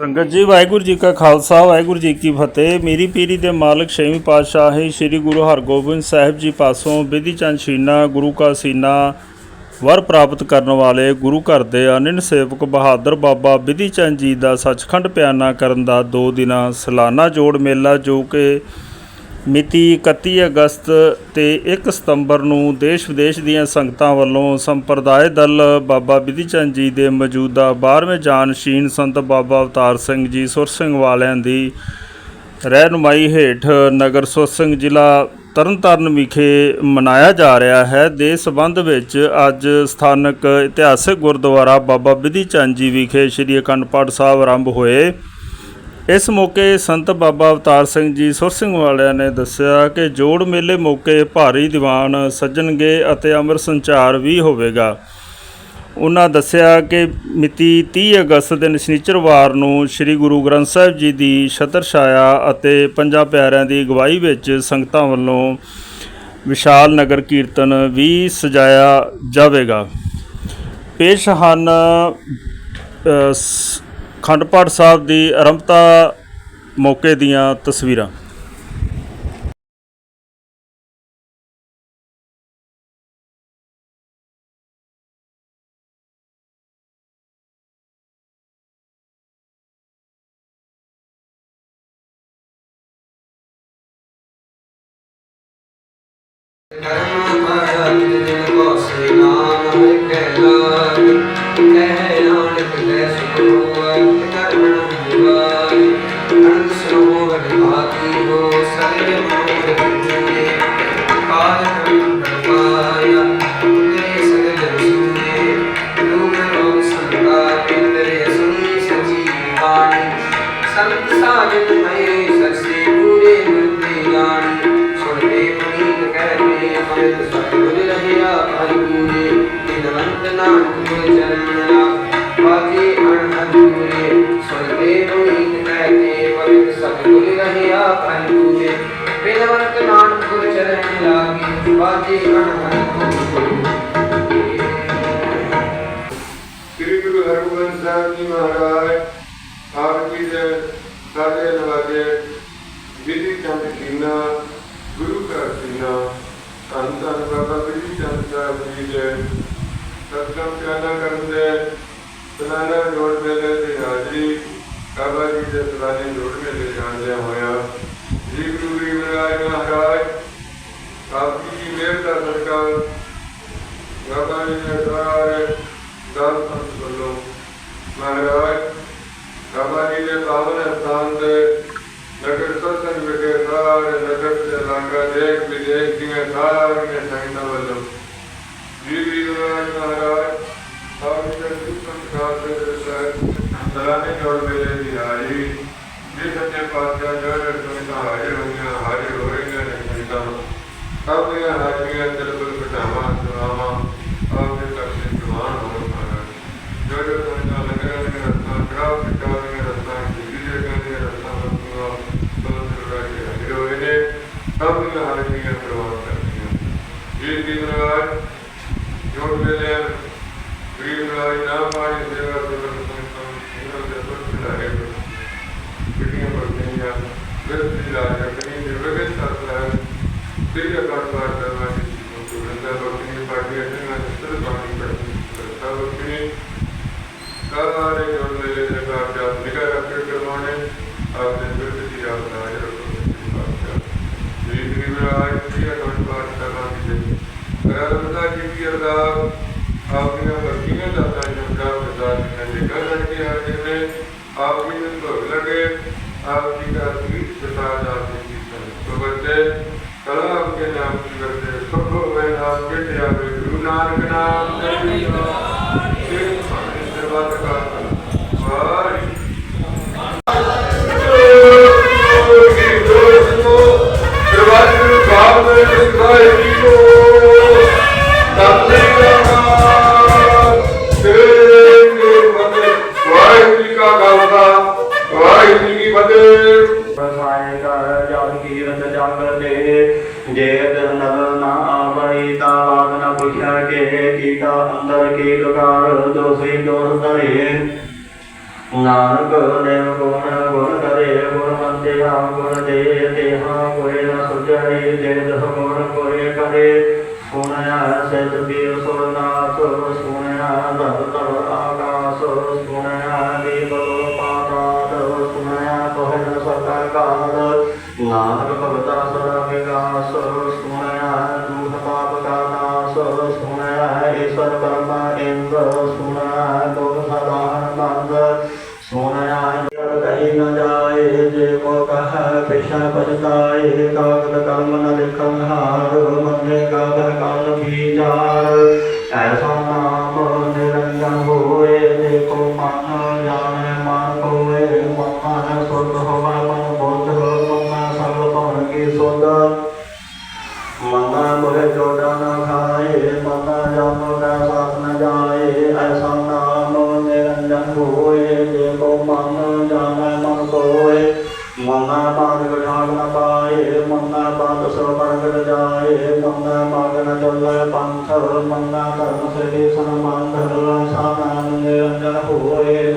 ਸੰਗਤ ਜੀ, ਵਾਹਿਗੁਰੂ ਜੀ ਕਾ ਖਾਲਸਾ, ਵਾਹਿਗੁਰੂ ਜੀ ਕੀ ਫਤਿਹ। ਮੇਰੀ ਪੀਰੀ ਦੇ ਮਾਲਕ ਛੇਵੀਂ ਪਾਤਸ਼ਾਹੀ ਸ੍ਰੀ ਗੁਰੂ ਹਰਗੋਬਿੰਦ ਸਾਹਿਬ ਜੀ ਪਾਸੋਂ ਵਿਧੀ ਚੰਦ ਸ਼ੀਨਾ ਗੁਰੂ ਕਾ ਸੀਨਾ ਵਰ ਪ੍ਰਾਪਤ ਕਰਨ ਵਾਲੇ ਗੁਰੂ ਘਰ ਦੇ ਅਨੰਨ ਸੇਵਕ ਬਹਾਦਰ ਬਾਬਾ ਬਿਧੀ ਚੰਦ ਜੀ ਦਾ ਸੱਚਖੰਡ ਪਿਆਨਾ ਕਰਨ ਦਾ ਦੋ ਦਿਨਾਂ ਸਾਲਾਨਾ ਜੋੜ ਮੇਲਾ, ਜੋ ਕਿ ਮਿਤੀ 31 ਅਗਸਤ ਤੇ 1 ਸਤੰਬਰ ਨੂੰ ਦੇਸ਼ ਵਿਦੇਸ਼ ਦੀਆਂ ਸੰਗਤਾਂ ਵੱਲੋਂ ਸੰਪਰਦਾਇ ਦਲ ਬਾਬਾ ਬਿਧੀ ਚੰਦ ਜੀ ਦੇ ਮੌਜੂਦਾ 12ਵੇਂ ਜਾਨਸ਼ੀਨ ਸੰਤ ਬਾਬਾ ਅਵਤਾਰ ਸਿੰਘ ਜੀ ਸੁਰ ਸਿੰਘ ਵਾਲਿਆਂ ਦੀ ਰਹਿਨੁਮਾਈ ਹੇਠ ਨਗਰ ਸੁਰ ਸਿੰਘ ਜ਼ਿਲ੍ਹਾ ਤਰਨਤਾਰਨ ਵਿਖੇ ਮਨਾਇਆ ਜਾ ਰਿਹਾ ਹੈ। ਦੇ ਸਬੰਧ ਵਿੱਚ ਅੱਜ ਸਥਾਨਕ ਇਤਿਹਾਸਕ ਗੁਰਦੁਆਰਾ ਬਾਬਾ ਬਿਧੀ ਚੰਦ ਜੀ ਵਿਖੇ ਸ੍ਰੀ ਅਖੰਡ ਪਾਠ ਸਾਹਿਬ ਆਰੰਭ ਹੋਏ। ਇਸ ਮੌਕੇ ਸੰਤ ਬਾਬਾ ਅਵਤਾਰ ਸਿੰਘ ਜੀ ਸੁਰ ਸਿੰਘ ਵਾਲਿਆਂ ਨੇ ਦੱਸਿਆ ਕਿ ਜੋੜ ਮੇਲੇ ਮੌਕੇ ਭਾਰੀ ਦੀਵਾਨ ਸੱਜਣਗੇ ਅਤੇ ਅੰਮ੍ਰਿਤ ਸੰਚਾਰ ਵੀ ਹੋਵੇਗਾ। ਉਹਨਾਂ ਦੱਸਿਆ ਕਿ ਮਿਤੀ 30 ਅਗਸਤ ਦਿਨ ਸ਼ਨੀਚਰਵਾਰ ਨੂੰ ਸ੍ਰੀ ਗੁਰੂ ਗ੍ਰੰਥ ਸਾਹਿਬ ਜੀ ਦੀ ਛਤਰ ਛਾਇਆ ਅਤੇ ਪੰਜਾਂ ਪਿਆਰਿਆਂ ਦੀ ਅਗਵਾਈ ਵਿੱਚ ਸੰਗਤਾਂ ਵੱਲੋਂ ਵਿਸ਼ਾਲ ਨਗਰ ਕੀਰਤਨ ਵੀ ਸਜਾਇਆ ਜਾਵੇਗਾ। ਪੇਸ਼ ਹਨ ਅਖੰਡ ਪਾਠ ਸਾਹਿਬ ਦੀ ਆਰੰਭਤਾ ਮੌਕੇ ਦੀਆਂ ਤਸਵੀਰਾਂ। ਕਰਮ ਮਾਇਆ ਤਿਨ ਕੋ ਸੇ ਨਾਮ ਕਹਿ ਕਹਿ ਸੰਤ ਸਾਜਨ ਮਏ ਸਸੇ ਪੂਰੇ ਗੁਰਦੇ ਗਾਣੀ ਸੁਣਦੇ ਪੁਨੀਤ ਕਹਤੇ ਅਮਰ ਸਤਿਗੁਰ ਰਹਿਆ ਹਰਿ ਪੂਰੇ ਦਿਨਵੰਤ ਨਾਨਕ ਗੁਰ ਚਰਨ ਰਾਖ ਬਾਜੀ ਅਣ ਅਧੂਰੇ ਸੁਣਦੇ ਪੁਨੀਤ ਕਹਤੇ ਅਮਰ ਸਤਿਗੁਰ ਰਹਿਆ ਹਰਿ ਪੂਰੇ ਦਿਨਵੰਤ ਨਾਨਕ ਗੁਰ ਚਰਨ ਲਾਗੇ ਬਾਜੀ ਅਣ ਅਧੂਰੇ ਸ੍ਰੀ ਗੁਰੂ ਹਰਗੋਬਿੰਦ ਸਾਹਿਬ ਜੀ ਮਹਾਰਾਜ ਆਪ ਜੀ ਦੇ ਸਾਡੇ ਨਵਾਜੇ ਵਿਧੀ ਚੰਦ ਕੀਨਾ ਗੁਰੂ ਘਰ ਸੀਨਾ ਧੰਨ ਧੰਨ ਬਾਬਾ ਵਿਧੀ ਚੰਦ ਸਾਹਿਬ ਜੀ ਦੇ ਸਤਿਗੁਰ ਪਿਆਨਾ ਕਰਨ ਦੇ ਸਲਾਨਾ ਜੋੜ ਮੇਲੇ ਦੀ ਹਾਜ਼ਰੀ ਬਾਬਾ ਜੀ ਦੇ ਸਲਾਨੇ ਜੋੜ ਮੇਲੇ ਜਾਣਦਿਆਂ ਹੋਇਆ ਜੀ ਗੁਰੂ ਗਰੀਬ ਰਾਜ ਮਹਾਰਾਜ ਆਪ ਜੀ ਦੀ ਮਿਹਰ ਦਾ ਸਦਕਾ ਬਾਬਾ ਜੀ ਦੇ ਸਾਰੇ ਦਾਸ ਸੰਤ ਵੱਲੋਂ ਮਹਾਰਾਜ ਬਾਬਾ ਜੀ ਦੇ ਪਾਵਨ ਸਥਾਨ ਤੇ ਨਗਰ ਸਤਸੰਗ ਵਿਖੇ ਸਾਰੇ ਨਗਰ ਦੇ ਲਾਂਗਾ ਦੇਖ ਵਿਦੇਸ਼ ਦੀਆਂ ਸਾਰੀਆਂ ਸੰਗਤਾਂ ਵੱਲੋਂ। ਜੀ ਜੀ ਮਹਾਰਾਜ ਮਹਾਰਾਜ ਆਪ ਜੀ ਦੇ ਸੁਖ ਸੰਸਾਰ ਦੇ ਸਾਹਿਬ ਸਲਾਨੇ ਜੋੜ ਮੇਲੇ ਦੀ ਹਾਜ਼ਰੀ ਜੀ ਸੱਚੇ ਪਾਤਸ਼ਾਹ ਜਿਹੜੇ ਸੰਗਤਾਂ ਹਾਜ਼ਰ ਹੋਈਆਂ, ਹਾਜ਼ਰ ਹੋ ਰਹੀਆਂ ਨੇ ਸੰਗਤਾਂ। ਆਪਣੀਆਂ ਹਾਜ਼ਰੀਆਂ ਦਿਲਬਲ ਘਟਾਵਾਂ ਸੁਣਾਵਾਂ سب ہارٹیاں پرواز کرتی ہیں جیت گیت راج چھوٹ لے لیا گریت راج نام پانی سیوا سرگر سنگم سنگم سے سب سے گڑیاں پڑتی ہیں وقت جا جا کہیں جو وقت ساتھ رہا ہے تیرے کار پار کرنا کی چیزوں کو رندہ بکنی پاٹی اٹھنے میں سر پانی پڑتی ہیں سر بکنی کار آرے ਕਰਮਦਾ ਜੀ ਦੀ ਅਰਦਾਸ ਆਪਣੀਆਂ ਵਰਤੀਆਂ ਦਾਤਾ ਜੀ ਦਾ ਬਜ਼ਾਰ ਨੇ ਨਿਕਲ ਕਰਕੇ ਹਾਜ਼ਰ ਨੇ ਆਪ ਜੀ ਨੂੰ ਭੋਗ ਲਗੇ ਆਪ ਜੀ ਦਾ ਗੀਤ ਪ੍ਰਸਾਦ ਆਪ ਜੀ ਦੀ ਸੰਤ ਬੱਚੇ ਕਲਾ ਆਪਕੇ ਨਾਮ ਕੀ ਵਰਤੇ ਸੁਖ ਹੋਵੇ ਆਪ ਕੇ ਤੇ ਆਵੇ ਗੁਰੂ ਜੇ ਦਿਨ ਨਦਰ ਨਾ ਆਵਈ ਤਾ ਬਾਤ ਨ ਪੁੱਛਿਆ ਕੇ ਕੀਟਾ ਅੰਦਰ ਕੀ ਲਕਾਰ ਦੋਸੀ ਦੋਸ ਧਰੇ ਨਾਨਕ ਦੇਵ ਗੁਣ ਗੁਣ ਕਰੇ, ਗੁਣ ਮੰਦਿਆ ਗੁਣ ਦੇ ਦੇਹਾ ਕੋਈ ਨ ਸੁਝਾਈ ਦੇ ਦਹ ਗੁਣ ਕੋਈ ਕਰੇ ਸੁਣਿਆ ਸਹਿਜ ਵੀ ਸੁਰਨਾਥ, ਸੁਣਿਆ ਧਰ ਧਰ ਆਕਾਸ, ਸੁਣਿਆ ਦੀ ਪਾਤਾਲ, ਸੁਣਿਆ ਕੋਹਿ ਨ ਨਾਨਕ ਭਗਤਾ ਸਦਾ ਨਾਸ ਸੁਣਿਆ ਈਸ਼ਵਰ ਪਰਮਾ ਇੰਦ ਸੁਣਿਆ ਦੁਖ ਸਦਾ ਬੰਦ ਸੁਣਿਆ ਜਦ ਕਹੀ ਨ ਜਾਏ, ਜੇ ਕੋ ਕਹ ਪਿਛਾ ਪਛਤਾਏ, ਕਾਗਦ ਕਲਮ ਨ ਲਿਖਨ ਹਾਰ ਮਨਾ ਬਾਦ ਗਠਾਗ ਨ ਪਾਏ, ਮਨਾ ਬਾਦ ਸੋ ਪਰਗਟ ਜਾਏ, ਮਨਾ ਮਾਗ ਨ ਚੱਲੈ ਪੰਥ ਮਨਾ ਧਰਮ ਸੇ ਸਨਮਾਨ ਧਰ ਸਾਨਾਨ ਨਿਰੰਜਨ ਹੋਏ।